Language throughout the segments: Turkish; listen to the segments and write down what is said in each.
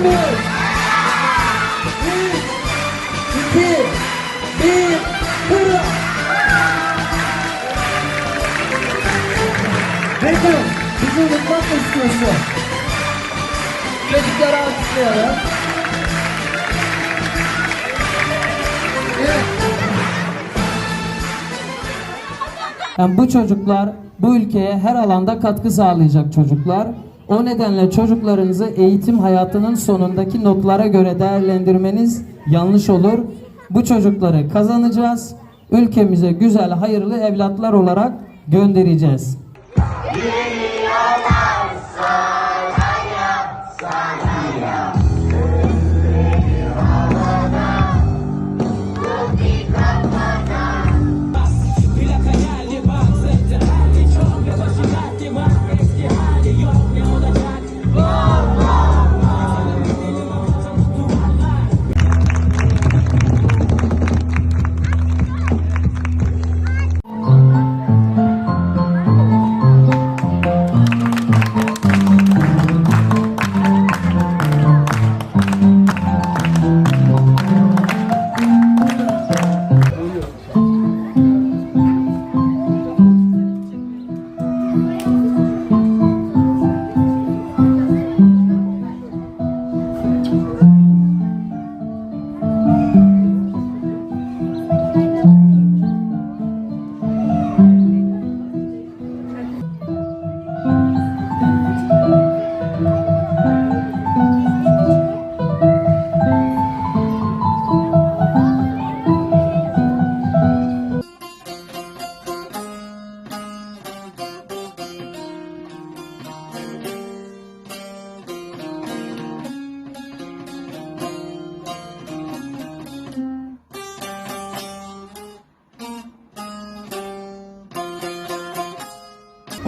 muyuz? Bir, iki, bir, fırla! Bakalım, bizi unutmak mı istiyorsun? Çocukları alkışlayalım. Yani bu çocuklar bu ülkeye her alanda katkı sağlayacak çocuklar. O nedenle çocuklarınızı eğitim hayatının sonundaki notlara göre değerlendirmeniz yanlış olur. Bu çocukları kazanacağız. Ülkemize güzel, hayırlı evlatlar olarak göndereceğiz.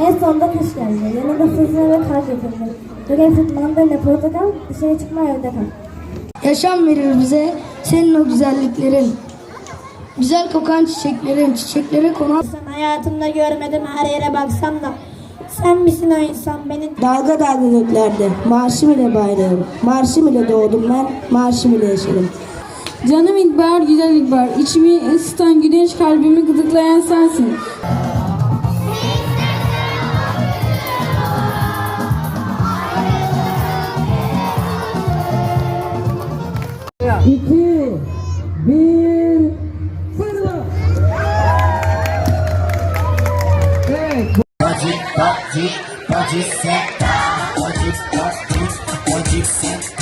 En sonunda kış geldi. Yanında fırtına ve kar getirdi. Greyfurt mandalina portakal dışarı çıkma evde kal. Yaşam verir bize senin o güzelliklerin. Güzel kokan çiçeklerin, çiçeklere konan Sen hayatımda görmedim her yere baksam da. Sen misin o insan beni dalga dalga göklerde. Marşım ile bayrağım, marşım ile doğdum ben, marşım ile yaşadım. Canım İlber, güzel İlber. İçimi ısıtan güneş, kalbimi gıdıklayan sensin. 2 1 Fırla Evet Pode, pode, pode sentar Pode, pode, pode sentar